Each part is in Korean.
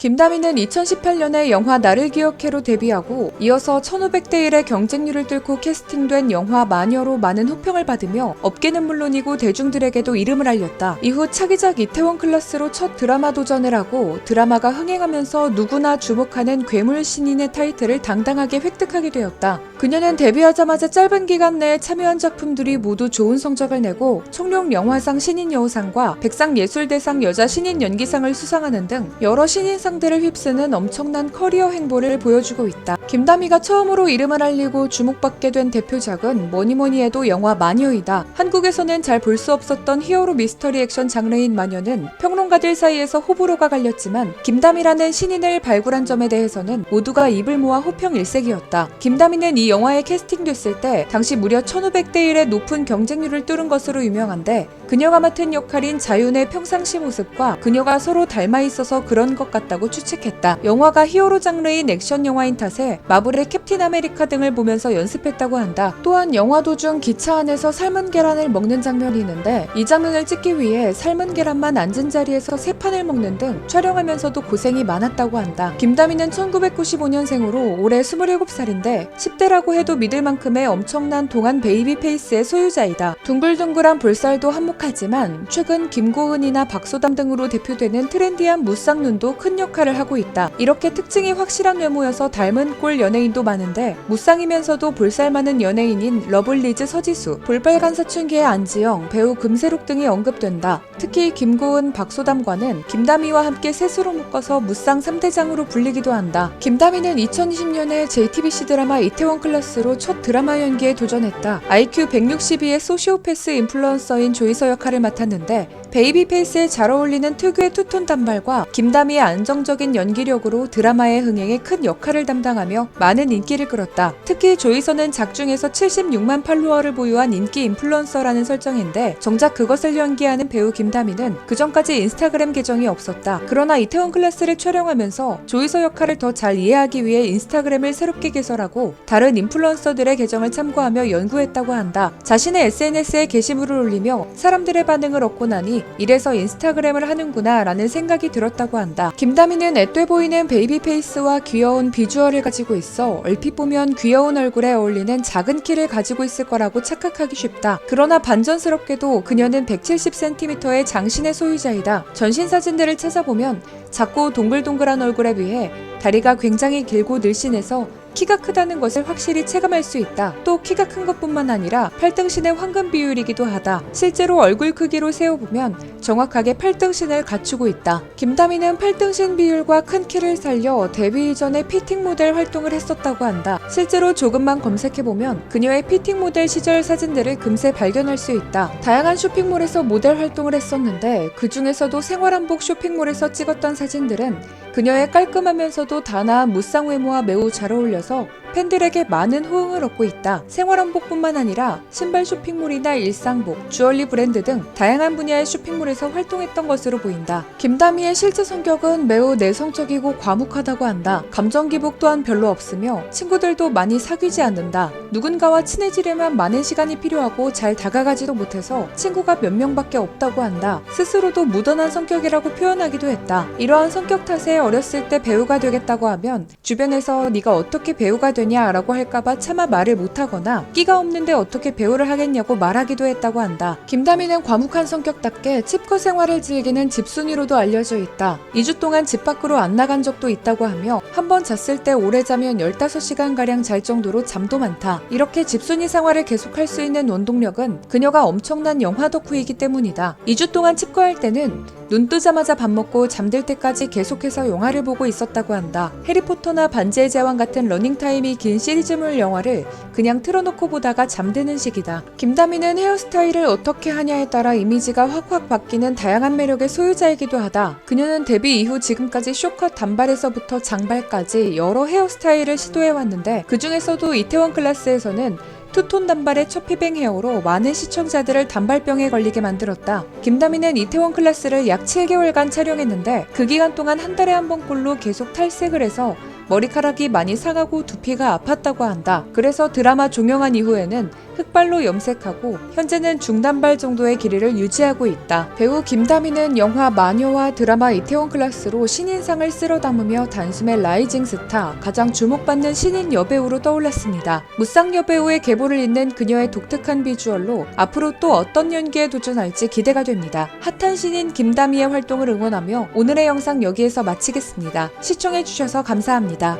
김다미는 2018년에 영화 나를 기억해로 데뷔하고 이어서 1500대 1의 경쟁률을 뚫고 캐스팅된 영화 마녀로 많은 호평을 받으며 업계는 물론이고 대중들에게도 이름을 알렸다. 이후 차기작 이태원 클라스로 첫 드라마 도전을 하고 드라마가 흥행하면서 누구나 주목하는 괴물 신인의 타이틀을 당당하게 획득하게 되었다. 그녀는 데뷔하자마자 짧은 기간 내에 참여한 작품들이 모두 좋은 성적을 내고 청룡 영화상 신인 여우상과 백상 예술대상 여자 신인 연기상을 수상하는 등 여러 신인상 들을 휩쓰는 엄청난 커리어 행보를 보여주고 있다. 김다미가 처음으로 이름을 알리고 주목받게 된 대표작은 뭐니뭐니 해도 영화 마녀이다. 한국에서는 잘 볼 수 없었던 히어로 미스터리 액션 장르인 마녀는 평론가들 사이에서 호불호가 갈렸지만 김다미라는 신인을 발굴한 점에 대해서는 모두가 입을 모아 호평 일색이었다. 김다미는 이 영화에 캐스팅됐을 때 당시 무려 1500대 1의 높은 경쟁률을 뚫은 것으로 유명한데 그녀가 맡은 역할인 자윤의 평상시 모습과 그녀가 서로 닮아 있어서 그런 것 같다고 추측했다. 영화가 히어로 장르인 액션 영화인 탓에 마블의 캡틴 아메리카 등을 보면서 연습했다고 한다. 또한 영화 도중 기차 안에서 삶은 계란을 먹는 장면이 있는데 이 장면을 찍기 위해 삶은 계란만 앉은 자리에서 세 판을 먹는 등 촬영하면서도 고생이 많았다고 한다. 김다미는 1995년생으로 올해 27살인데 10대라고 해도 믿을 만큼의 엄청난 동안 베이비 페이스의 소유자이다. 둥글둥글한 볼살도 한몫 하지만 최근 김고은이나 박소담 등으로 대표되는 트렌디한 무쌍눈도 큰 역할을 하고 있다. 이렇게 특징이 확실한 외모여서 닮은 꼴 연예인도 많은데 무쌍이면서도 볼살 많은 연예인인 러블리즈 서지수, 볼빨간 사춘기의 안지영, 배우 금세록 등이 언급된다. 특히 김고은, 박소담과는 김다미와 함께 셋으로 묶어서 무쌍 3대장으로 불리기도 한다. 김다미는 2020년에 JTBC 드라마 이태원 클래스로 첫 드라마 연기에 도전했다. IQ 162의 소시오패스 인플루언서인 조이서 역할을 맡았는데 베이비 페이스에 잘 어울리는 특유의 투톤 단발과 김다미의 안정적인 연기력으로 드라마의 흥행에 큰 역할을 담당하며 많은 인기를 끌었다. 특히 조이서는 작중에서 76만 팔로워를 보유한 인기 인플루언서라는 설정인데 정작 그것을 연기하는 배우 김다미는 그전까지 인스타그램 계정이 없었다. 그러나 이태원 클래스를 촬영하면서 조이서 역할을 더 잘 이해하기 위해 인스타그램을 새롭게 개설하고 다른 인플루언서들의 계정을 참고하며 연구했다고 한다. 자신의 SNS에 게시물을 올리며 사람 들의 반응을 얻고 나니 이래서 인스타그램을 하는구나 라는 생각이 들었다고 한다. 김다미는 앳돼 보이는 베이비 페이스와 귀여운 비주얼을 가지고 있어 얼핏 보면 귀여운 얼굴에 어울리는 작은 키를 가지고 있을 거라고 착각하기 쉽다. 그러나 반전스럽게도 그녀는 170cm의 장신의 소유자이다. 전신 사진들을 찾아보면 작고 동글동글한 얼굴에 비해 다리가 굉장히 길고 늘씬해서 키가 크다는 것을 확실히 체감할 수 있다. 또 키가 큰 것뿐만 아니라 팔등신의 황금 비율이기도 하다. 실제로 얼굴 크기로 세어보면 정확하게 팔등신을 갖추고 있다. 김다미는 팔등신 비율과 큰 키를 살려 데뷔 이전에 피팅 모델 활동을 했었다고 한다. 실제로 조금만 검색해보면 그녀의 피팅 모델 시절 사진들을 금세 발견할 수 있다. 다양한 쇼핑몰에서 모델 활동을 했었는데 그 중에서도 생활한복 쇼핑몰에서 찍었던 사진들은 그녀의 깔끔하면서도 단아한 무쌍 외모와 매우 잘 어울려서 팬들에게 많은 호응을 얻고 있다. 생활한복뿐만 아니라 신발 쇼핑몰이나 일상복, 주얼리 브랜드 등 다양한 분야의 쇼핑몰에서 활동했던 것으로 보인다. 김다미의 실제 성격은 매우 내성적이고 과묵하다고 한다. 감정 기복 또한 별로 없으며 친구들도 많이 사귀지 않는다. 누군가와 친해지려면 많은 시간이 필요하고 잘 다가가지도 못해서 친구가 몇 명밖에 없다고 한다. 스스로도 무던한 성격이라고 표현하기도 했다. 이러한 성격 탓에 어렸을 때 배우가 되겠다고 하면 주변에서 네가 어떻게 배우가 되 냐라고 할까봐 차마 말을 못하거나 끼가 없는데 어떻게 배우를 하겠냐고 말하기도 했다고 한다. 김다미는 과묵한 성격답게 칩거 생활을 즐기는 집순이로도 알려져 있다. 2주 동안 집 밖으로 안 나간 적도 있다고 하며 한 번 잤을 때 오래 자면 15시간가량 잘 정도로 잠도 많다. 이렇게 집순이 생활을 계속할 수 있는 원동력은 그녀가 엄청난 영화 덕후이기 때문이다. 2주 동안 칩거할 때는 눈 뜨자마자 밥 먹고 잠들 때까지 계속해서 영화를 보고 있었다고 한다. 해리포터나 반지의 제왕 같은 러닝타임이 긴 시리즈물 영화를 그냥 틀어놓고 보다가 잠드는 식이다. 김다미는 헤어스타일을 어떻게 하냐에 따라 이미지가 확확 바뀌는 다양한 매력의 소유자이기도 하다. 그녀는 데뷔 이후 지금까지 쇼컷 단발에서부터 장발까지 여러 헤어스타일을 시도해왔는데 그 중에서도 이태원 클래스에서는 투톤 단발의 초피뱅 헤어로 많은 시청자들을 단발병에 걸리게 만들었다. 김다미는 이태원 클래스를 약 7개월간 촬영했는데 그 기간 동안 한 달에 한 번꼴로 계속 탈색을 해서 머리카락이 많이 상하고 두피가 아팠다고 한다. 그래서 드라마 종영한 이후에는 흑발로 염색하고 현재는 중단발 정도의 길이를 유지하고 있다. 배우 김다미는 영화 마녀와 드라마 이태원 클라스로 신인상을 쓸어 담으며 단숨에 라이징 스타, 가장 주목받는 신인 여배우로 떠올랐습니다. 무쌍 여배우의 계보를 잇는 그녀의 독특한 비주얼로 앞으로 또 어떤 연기에 도전할지 기대가 됩니다. 핫한 신인 김다미의 활동을 응원하며 오늘의 영상 여기에서 마치겠습니다. 시청해주셔서 감사합니다.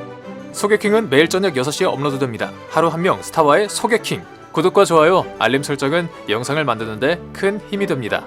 소개킹은 매일 저녁 6시에 업로드됩니다. 하루 한 명 스타와의 소개킹. 구독과 좋아요, 알림 설정은 영상을 만드는데 큰 힘이 됩니다.